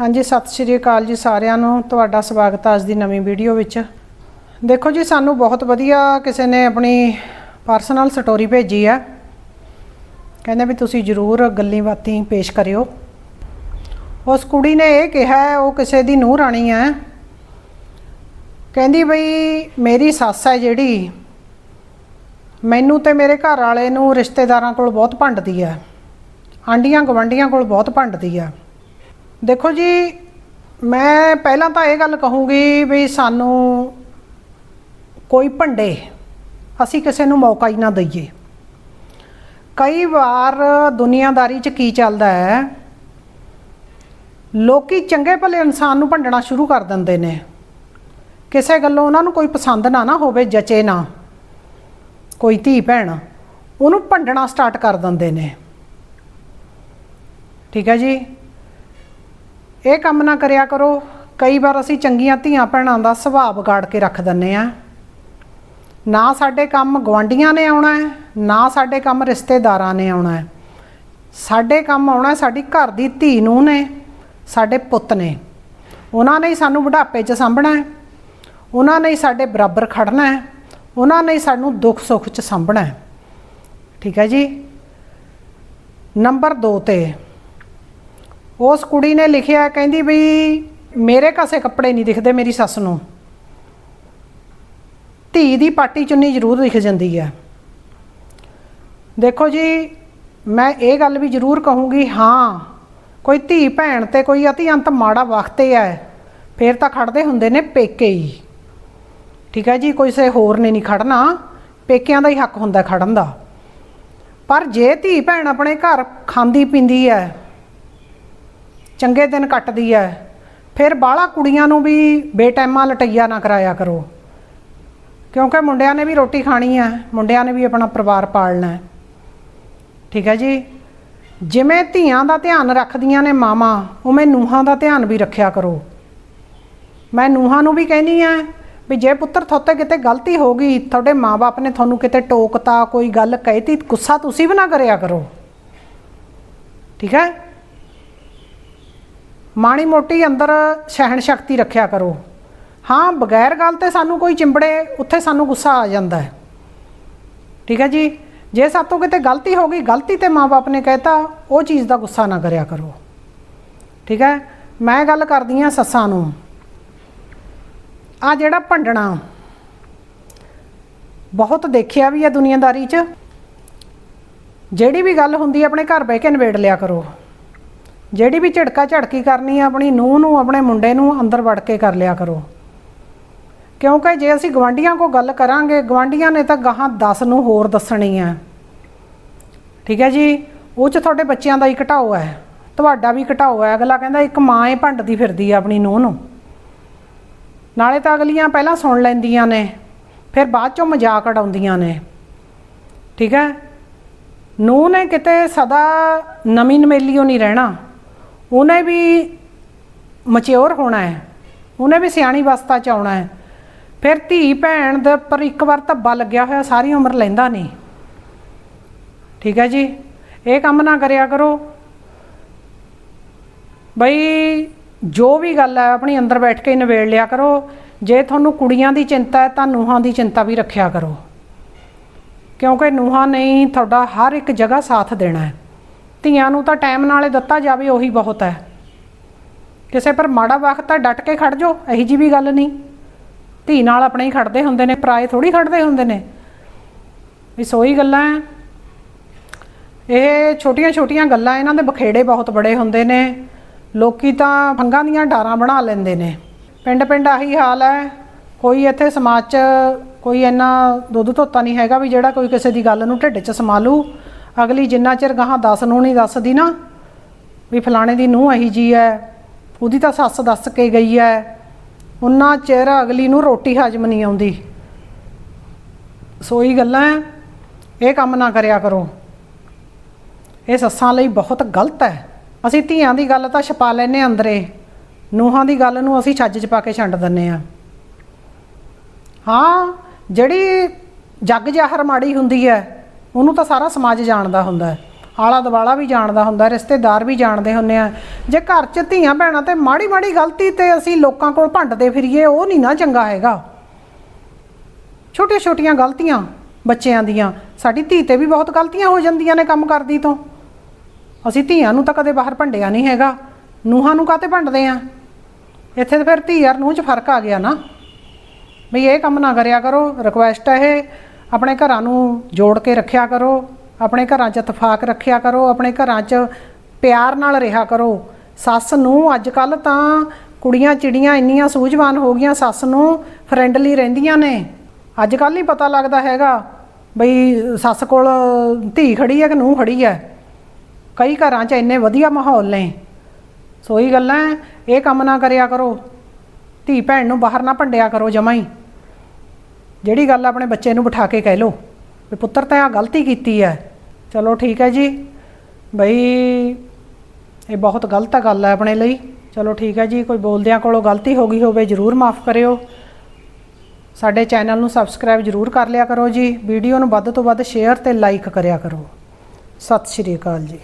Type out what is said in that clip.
ਹਾਂਜੀ, ਸਤਿ ਸ਼੍ਰੀ ਅਕਾਲ ਜੀ ਸਾਰਿਆਂ ਨੂੰ। ਤੁਹਾਡਾ ਸਵਾਗਤ ਹੈ ਅੱਜ ਦੀ ਨਵੀਂ ਵੀਡੀਓ ਵਿੱਚ। ਦੇਖੋ ਜੀ, ਸਾਨੂੰ ਬਹੁਤ ਵਧੀਆ ਕਿਸੇ ਨੇ ਆਪਣੀ ਪਰਸਨਲ ਸਟੋਰੀ ਭੇਜੀ ਹੈ। ਕਹਿੰਦੇ ਵੀ ਤੁਸੀਂ ਜ਼ਰੂਰ ਗੱਲੀ ਬਾਤੀ ਪੇਸ਼ ਕਰਿਓ। ਉਸ ਕੁੜੀ ਨੇ ਇਹ ਕਿਹਾ, ਉਹ ਕਿਸੇ ਦੀ ਨੂੰਹ ਰਾਣੀ ਹੈ। ਕਹਿੰਦੀ ਬਈ, ਮੇਰੀ ਸੱਸ ਹੈ ਜਿਹੜੀ, ਮੈਨੂੰ ਤੇ ਮੇਰੇ ਘਰ ਵਾਲੇ ਨੂੰ ਰਿਸ਼ਤੇਦਾਰਾਂ ਕੋਲ ਬਹੁਤ ਭੰਡਦੀ ਹੈ। ਆਂਡੀਆਂ ਗਵੰਡੀਆਂ ਕੋਲ ਬਹੁਤ ਭੰਡਦੀ ਹੈ। ਦੇਖੋ ਜੀ, ਮੈਂ ਪਹਿਲਾਂ ਤਾਂ ਇਹ ਗੱਲ ਕਹੂੰਗੀ ਵੀ ਸਾਨੂੰ ਕੋਈ ਭੰਡੇ ਅਸੀਂ ਕਿਸੇ ਨੂੰ ਮੌਕਾ ਹੀ ਨਾ ਦਈਏ। ਕਈ ਵਾਰ ਦੁਨੀਆਦਾਰੀ 'ਚ ਕੀ ਚੱਲਦਾ ਹੈ, ਲੋਕੀ ਚੰਗੇ ਭਲੇ ਇਨਸਾਨ ਨੂੰ ਭੰਡਣਾ ਸ਼ੁਰੂ ਕਰ ਦਿੰਦੇ ਨੇ। ਕਿਸੇ ਗੱਲੋਂ ਉਹਨਾਂ ਨੂੰ ਕੋਈ ਪਸੰਦ ਨਾ ਨਾ ਹੋਵੇ, ਜਚੇ ਨਾ। ਕੋਈ ਧੀ ਭੈਣ, ਉਹਨੂੰ ਭੰਡਣਾ ਸਟਾਰਟ ਕਰ ਦਿੰਦੇ ਨੇ। ਠੀਕ ਹੈ ਜੀ? ਇਹ ਕੰਮ ਨਾ ਕਰਿਆ ਕਰੋ। ਕਈ ਵਾਰ ਅਸੀਂ ਚੰਗੀਆਂ ਧੀਆਂ ਭੈਣਾਂ ਦਾ ਸੁਭਾਅ ਵਿਗਾੜ ਕੇ ਰੱਖ ਦਿੰਨੇ ਆ ਨਾ ਸਾਡੇ ਕੰਮ ਗਵਾਂਡੀਆਂ ਨੇ ਆਉਣਾ ਹੈ, ਨਾ ਸਾਡੇ ਕੰਮ ਰਿਸ਼ਤੇਦਾਰਾਂ ਨੇ ਆਉਣਾ ਹੈ। ਸਾਡੇ ਕੰਮ ਆਉਣਾ ਸਾਡੀ ਘਰ ਦੀ ਧੀ ਨੂੰ ਨੇ, ਸਾਡੇ ਪੁੱਤ ਨੇ। ਉਹਨਾਂ ਨੇ ਹੀ ਸਾਨੂੰ ਬੁਢਾਪੇ 'ਚ ਸਾਂਭਣਾ ਹੈ। ਉਹਨਾਂ ਨੇ ਹੀ ਸਾਡੇ ਬਰਾਬਰ ਖੜਨਾ ਹੈ। ਉਹਨਾਂ ਨੇ ਹੀ ਸਾਨੂੰ ਦੁੱਖ ਸੁੱਖ 'ਚ ਸਾਂਭਣਾ ਹੈ। ਠੀਕ ਹੈ ਜੀ। ਨੰਬਰ 2 ਤੇ ਉਸ ਕੁੜੀ ਨੇ ਲਿਖਿਆ, ਕਹਿੰਦੀ ਵੀ ਮੇਰੇ ਕਾਸੇ ਕੱਪੜੇ ਨਹੀਂ ਦਿਖਦੇ ਮੇਰੀ ਸੱਸ ਨੂੰ। ਧੀ ਦੀ ਪਾਟੀ ਚੁੰਨੀ ਜ਼ਰੂਰ ਦਿਖ ਜਾਂਦੀ ਹੈ। ਦੇਖੋ ਜੀ, ਮੈਂ ਇਹ ਗੱਲ ਵੀ ਜ਼ਰੂਰ ਕਹੂੰਗੀ, ਹਾਂ, ਕੋਈ ਧੀ ਭੈਣ ਤੇ ਕੋਈ ਅਤਿਅੰਤ ਮਾੜਾ ਵਕਤੇ ਹੈ, ਫੇਰ ਤਾਂ ਖੜਦੇ ਹੁੰਦੇ ਨੇ ਪੇਕੇ ਹੀ। ਠੀਕ ਹੈ ਜੀ, ਕੋਈ ਸੇ ਹੋਰ ਨੇ ਨਹੀਂ ਖੜਨਾ, ਪੇਕਿਆਂ ਦਾ ਹੀ ਹੱਕ ਹੁੰਦਾ ਖੜਨ ਦਾ। ਪਰ ਜੇ ਧੀ ਭੈਣ ਆਪਣੇ ਘਰ ਖਾਂਦੀ ਪੀਂਦੀ ਹੈ ਚੰਗੇ ਦਿਨ ਕੱਟਦੀ ਹੈ ਫਿਰ ਬਾਹਲਾ ਕੁੜੀਆਂ ਨੂੰ ਵੀ ਬੇਟੈਮਾ ਲਟਈਆ ਨਾ ਕਰਾਇਆ ਕਰੋ। ਕਿਉਂਕਿ ਮੁੰਡਿਆਂ ਨੇ ਵੀ ਰੋਟੀ ਖਾਣੀ ਹੈ ਮੁੰਡਿਆਂ ਨੇ ਵੀ ਆਪਣਾ ਪਰਿਵਾਰ ਪਾਲਣਾ ਹੈ ਠੀਕ ਹੈ ਜੀ? ਜਿਵੇਂ ਧੀਆਂ ਦਾ ਧਿਆਨ ਰੱਖਦੀਆਂ ਨੇ ਮਾਮਾ ਉਵੇਂ ਨੂਹਾਂ ਦਾ ਧਿਆਨ ਵੀ ਰੱਖਿਆ ਕਰੋ। ਮੈਂ ਨੂਹਾਂ ਨੂੰ ਵੀ ਕਹਿੰਦੀ ਆ ਵੀ ਜੇ ਪੁੱਤਰ ਥੋਤੇ ਕਿਤੇ ਗਲਤੀ ਹੋ ਗਈ, ਤੁਹਾਡੇ ਮਾਪੇ ਨੇ ਤੁਹਾਨੂੰ ਕਿਤੇ ਟੋਕਤਾ, ਕੋਈ ਗੱਲ ਕਹਿਤੀ, ਗੁੱਸਾ ਤੁਸੀਂ ਵੀ ਨਾ ਕਰਿਆ ਕਰੋ। ਠੀਕ ਹੈ ਮਾੜੀ ਮੋਟੀ ਅੰਦਰ ਸਹਿਣ ਸ਼ਕਤੀ ਰੱਖਿਆ ਕਰੋ। ਹਾਂ, ਬਗੈਰ ਗੱਲ ਤੇ ਸਾਨੂੰ ਕੋਈ ਚਿੰਬੜੇ, ਉੱਥੇ ਸਾਨੂੰ ਗੁੱਸਾ ਆ ਜਾਂਦਾ ਹੈ। ਠੀਕ ਹੈ ਜੀ? ਜੇ ਸਾਤੋਂ ਕਿਤੇ ਗਲਤੀ ਹੋ ਗਈ, ਗਲਤੀ ਤੇ ਮਾਪੇ ਨੇ ਕਹਿਤਾ, ਉਹ ਚੀਜ਼ ਦਾ ਗੁੱਸਾ ਨਾ ਕਰਿਆ ਕਰੋ। ਠੀਕ ਹੈ? ਮੈਂ ਗੱਲ ਕਰਦੀ ਆ ਸੱਸਾਂ ਨੂੰ। ਆ ਜਿਹੜਾ ਭੰਡਣਾ, ਬਹੁਤ ਦੇਖਿਆ ਵੀ ਹੈ ਦੁਨੀਆਦਾਰੀ 'ਚ। ਜਿਹੜੀ ਵੀ ਗੱਲ ਹੁੰਦੀ ਆਪਣੇ ਘਰ ਬਹਿ ਕੇ ਨਿਬੇੜ ਲਿਆ ਕਰੋ। ਜਿਹੜੀ ਵੀ ਝੜਕਾ ਝੜਕੀ ਕਰਨੀ ਹੈ ਆਪਣੀ ਨੂੰਹ ਨੂੰ, ਆਪਣੇ ਮੁੰਡੇ ਨੂੰ ਅੰਦਰ ਵੜ ਕੇ ਕਰ ਲਿਆ ਕਰੋ। ਕਿਉਂਕਿ ਜੇ ਅਸੀਂ ਗਵਾਂਡੀਆਂ ਕੋ ਗੱਲ ਕਰਾਂਗੇ ਗਵਾਂਡੀਆਂ ਨੇ ਤਾਂ ਗਾਹਾਂ 10 ਨੂੰ ਹੋਰ ਦੱਸਣੀ ਹੈ ਠੀਕ ਹੈ ਜੀ? ਉਹ ਚ ਤੁਹਾਡੇ ਬੱਚਿਆਂ ਦਾ ਹੀ ਘਟਾਓ ਹੈ। ਤੁਹਾਡਾ ਵੀ ਘਟਾਓ ਹੈ। ਅਗਲਾ ਕਹਿੰਦਾ ਇੱਕ ਮਾਂ ਏ ਭੰਡਦੀ ਫਿਰਦੀ ਆ ਆਪਣੀ ਨੂੰਹ ਨੂੰ। ਨਾਲੇ ਤਾਂ ਅਗਲੀਆਂ ਪਹਿਲਾਂ ਸੁਣ ਲੈਂਦੀਆਂ ਨੇ, ਫਿਰ ਬਾਅਦ ਚੋਂ ਮਜ਼ਾਕ ਉਡਾਉਂਦੀਆਂ ਨੇ। ਠੀਕ ਹੈ? ਨੂੰਹ ਨੇ ਕਿਤੇ ਸਦਾ ਨਵੀਂ ਨਮੇਲੀਓ ਨਹੀਂ ਰਹਿਣਾ। ਉਹਨੇ ਵੀ ਮਚਿਓਰ ਹੋਣਾ ਹੈ। ਉਹਨੇ ਵੀ ਸਿਆਣੀ ਵਸਤਾ ਚ ਆਉਣਾ ਹੈ। ਫਿਰ ਧੀ ਭੈਣ ਦੇ ਪਰ ਇੱਕ ਵਾਰ ਧੱਬਾ ਲੱਗਿਆ ਹੋਇਆ, ਸਾਰੀ ਉਮਰ ਲੈਂਦਾ ਨਹੀਂ। ਠੀਕ ਹੈ ਜੀ? ਇਹ ਕੰਮ ਨਾ ਕਰਿਆ ਕਰੋ। ਬਈ, ਜੋ ਵੀ ਗੱਲ ਹੈ, ਆਪਣੀ ਅੰਦਰ ਬੈਠ ਕੇ ਨਿਬੇੜ ਲਿਆ ਕਰੋ। ਜੇ ਤੁਹਾਨੂੰ ਕੁੜੀਆਂ ਦੀ ਚਿੰਤਾ ਹੈ, ਤਾਂ ਨੂਹਾਂ ਦੀ ਚਿੰਤਾ ਵੀ ਰੱਖਿਆ ਕਰੋ। ਕਿਉਂਕਿ ਨੂਹਾਂ ਨੇ ਤੁਹਾਡਾ ਹਰ ਇੱਕ ਜਗ੍ਹਾ ਸਾਥ ਦੇਣਾ ਹੈ। ਧੀਆਂ ਨੂੰ ਤਾਂ ਟਾਈਮ ਨਾਲੇ ਦਿੱਤਾ ਜਾਵੇ, ਉਹੀ ਬਹੁਤ ਹੈ। ਕਿਸੇ ਪਰ ਮਾੜਾ ਵਕਤ ਤਾਂ ਡਟ ਕੇ ਖੜ ਜਾਓ, ਇਹੀ ਜੀ ਵੀ ਗੱਲ ਨਹੀਂ। ਧੀ ਨਾਲ ਆਪਣੇ ਹੀ ਖੜਦੇ ਹੁੰਦੇ ਨੇ, ਪਰਾਏ ਥੋੜੀ ਖੜਦੇ ਹੁੰਦੇ ਨੇ। ਵੀ ਸੋਈ ਗੱਲਾਂ ਹੈ ਇਹ ਛੋਟੀਆਂ ਛੋਟੀਆਂ ਗੱਲਾਂ ਇਹਨਾਂ ਦੇ ਬਖੇੜੇ ਬਹੁਤ ਬੜੇ ਹੁੰਦੇ ਨੇ। ਲੋਕੀ ਤਾਂ ਫੰਗਾਂ ਦੀਆਂ ਡਾਰਾਂ ਬਣਾ ਲੈਂਦੇ ਨੇ। ਪਿੰਡ ਪਿੰਡ ਆਹੀ ਹਾਲ ਹੈ ਕੋਈ ਇੱਥੇ ਸਮਾਜ 'ਚ ਕੋਈ ਇੰਨਾ ਦੁੱਧ ਧੋਤਾ ਨਹੀਂ ਹੈਗਾ ਵੀ ਜਿਹੜਾ ਕੋਈ ਕਿਸੇ ਦੀ ਗੱਲ ਨੂੰ ਢਿੱਡ 'ਚ ਸਮਾ ਲੂ ਅਗਲੀ ਜਿੰਨਾ ਚਿਰ ਗਾਹਾਂ ਦੱਸ ਨੂੰ ਨਹੀਂ ਦੱਸਦੀ ਨਾ, ਵੀ ਫਲਾਣੇ ਦੀ ਨੂੰਹ ਅਹੀ ਜੀ ਹੈ ਉਹਦੀ ਤਾਂ ਸੱਸ ਦੱਸ ਕੇ ਗਈ ਹੈ ਉਹਨਾਂ ਚਿਰ ਅਗਲੀ ਨੂੰ ਰੋਟੀ ਹਜਮ ਨਹੀਂ ਆਉਂਦੀ। ਸੋਈ ਗੱਲਾਂ ਇਹ ਕੰਮ ਨਾ ਕਰਿਆ ਕਰੋ। ਇਹ ਸੱਸਾਂ ਲਈ ਬਹੁਤ ਗਲਤ ਹੈ ਅਸੀਂ ਧੀਆਂ ਦੀ ਗੱਲ ਤਾਂ ਛਪਾ ਲੈਨੇ ਅੰਦਰੇ, ਨੂਹਾਂ ਦੀ ਗੱਲ ਨੂੰ ਅਸੀਂ ਛੱਜ 'ਚ ਪਾ ਕੇ ਛੰਡ ਦਿੰਨੇ ਆ। ਹਾਂ, ਜਿਹੜੀ ਜੱਗ ਜਾਹਰ ਮਾੜੀ ਹੁੰਦੀ ਹੈ ਉਹਨੂੰ ਤਾਂ ਸਾਰਾ ਸਮਾਜ ਜਾਣਦਾ ਹੁੰਦਾ ਹੈ। ਆਲਾ ਦਵਾਲਾ ਵੀ ਜਾਣਦਾ ਹੁੰਦਾ, ਰਿਸ਼ਤੇਦਾਰ ਵੀ ਜਾਣਦੇ ਹੁੰਦੇ ਆ। ਜੇ ਘਰ 'ਚ ਧੀਆਂ ਭੈਣਾਂ ਤੇ ਮਾੜੀ ਮਾੜੀ ਗਲਤੀ ਤੇ ਅਸੀਂ ਲੋਕਾਂ ਕੋਲ ਭੰਡਦੇ ਫਿਰੀਏ, ਉਹ ਨਹੀਂ ਨਾ ਚੰਗਾ ਹੈਗਾ। ਛੋਟੀਆਂ ਛੋਟੀਆਂ ਗਲਤੀਆਂ ਬੱਚਿਆਂ ਦੀਆਂ, ਸਾਡੀ ਧੀ ਤੇ ਵੀ ਬਹੁਤ ਗਲਤੀਆਂ ਹੋ ਜਾਂਦੀਆਂ ਨੇ ਕੰਮ ਕਰਦੀ ਤੋਂ। ਅਸੀਂ ਧੀਆਂ ਨੂੰ ਤਾਂ ਕਦੇ ਬਾਹਰ ਭੰਡਿਆ ਨਹੀਂ ਹੈਗਾ। ਨੂਹਾਂ ਨੂੰ ਕਾਤੇ ਭੰਡਦੇ ਆ? ਇੱਥੇ ਤਾਂ ਫਿਰ ਧੀ ਯਾਰ ਨੂੰਹ 'ਚ ਫ਼ਰਕ ਆ ਗਿਆ ਨਾ। ਵੀ ਇਹ ਕੰਮ ਨਾ ਕਰਿਆ ਕਰੋ ਰਿਕੁਐਸਟ ਹੈ ਇਹ। ਆਪਣੇ ਘਰਾਂ ਨੂੰ ਜੋੜ ਕੇ ਰੱਖਿਆ ਕਰੋ, ਆਪਣੇ ਘਰਾਂ 'ਚ ਇਤਫਾਕ ਰੱਖਿਆ ਕਰੋ, ਆਪਣੇ ਘਰਾਂ 'ਚ ਪਿਆਰ ਨਾਲ ਰਿਹਾ ਕਰੋ। ਸੱਸ ਨੂੰ ਅੱਜ ਕੱਲ ਤਾਂ ਕੁੜੀਆਂ ਚਿੜੀਆਂ ਇੰਨੀਆਂ ਸੂਝਵਾਨ ਹੋ ਗਈਆਂ, ਸੱਸ ਨੂੰ ਫਰੈਂਡਲੀ ਰਹਿੰਦੀਆਂ ਨੇ। ਅੱਜ ਕੱਲ ਨਹੀਂ ਪਤਾ ਲੱਗਦਾ ਹੈਗਾ ਬਈ ਸੱਸ ਕੋਲ ਧੀ ਖੜੀ ਹੈ ਕਿ ਨੂੰਹ ਖੜੀ ਹੈ। ਕਈ ਘਰਾਂ 'ਚ ਇੰਨੇ ਵਧੀਆ ਮਾਹੌਲ ਨੇ। ਸੋ ਇਹ ਗੱਲਾਂ ਇਹ ਕੰਮ ਨਾ ਕਰਿਆ ਕਰੋ। ਧੀ ਭੈਣ ਨੂੰ ਬਾਹਰ ਨਾ ਭੰਡਿਆ ਕਰੋ ਜਮਾਂ ਜਿਹੜੀ ਗੱਲ ਆਪਣੇ ਬੱਚੇ ਨੂੰ ਬਿਠਾ ਕੇ ਕਹਿ ਲੋ ਵੀ ਪੁੱਤਰ ਤਾਂ ਆ ਗਲਤੀ ਕੀਤੀ ਹੈ। ਚਲੋ ਠੀਕ ਹੈ ਜੀ। ਬਈ ਇਹ ਬਹੁਤ ਗਲਤ ਗੱਲ ਹੈ ਆਪਣੇ ਲਈ। ਚਲੋ ਠੀਕ ਹੈ ਜੀ, ਕੋਈ ਬੋਲਦਿਆਂ ਕੋਲੋਂ ਗਲਤੀ ਹੋ ਗਈ ਹੋਵੇ ਜਰੂਰ ਮਾਫ ਕਰਿਓ। ਸਾਡੇ ਚੈਨਲ ਨੂੰ ਸਬਸਕ੍ਰਾਈਬ ਜਰੂਰ ਕਰ ਲਿਆ ਕਰੋ ਜੀ। ਵੀਡੀਓ ਨੂੰ ਵੱਧ ਤੋਂ ਵੱਧ ਸ਼ੇਅਰ ਤੇ ਲਾਈਕ ਕਰਿਆ ਕਰੋ। ਸਤਿ ਸ਼੍ਰੀ ਅਕਾਲ ਜੀ।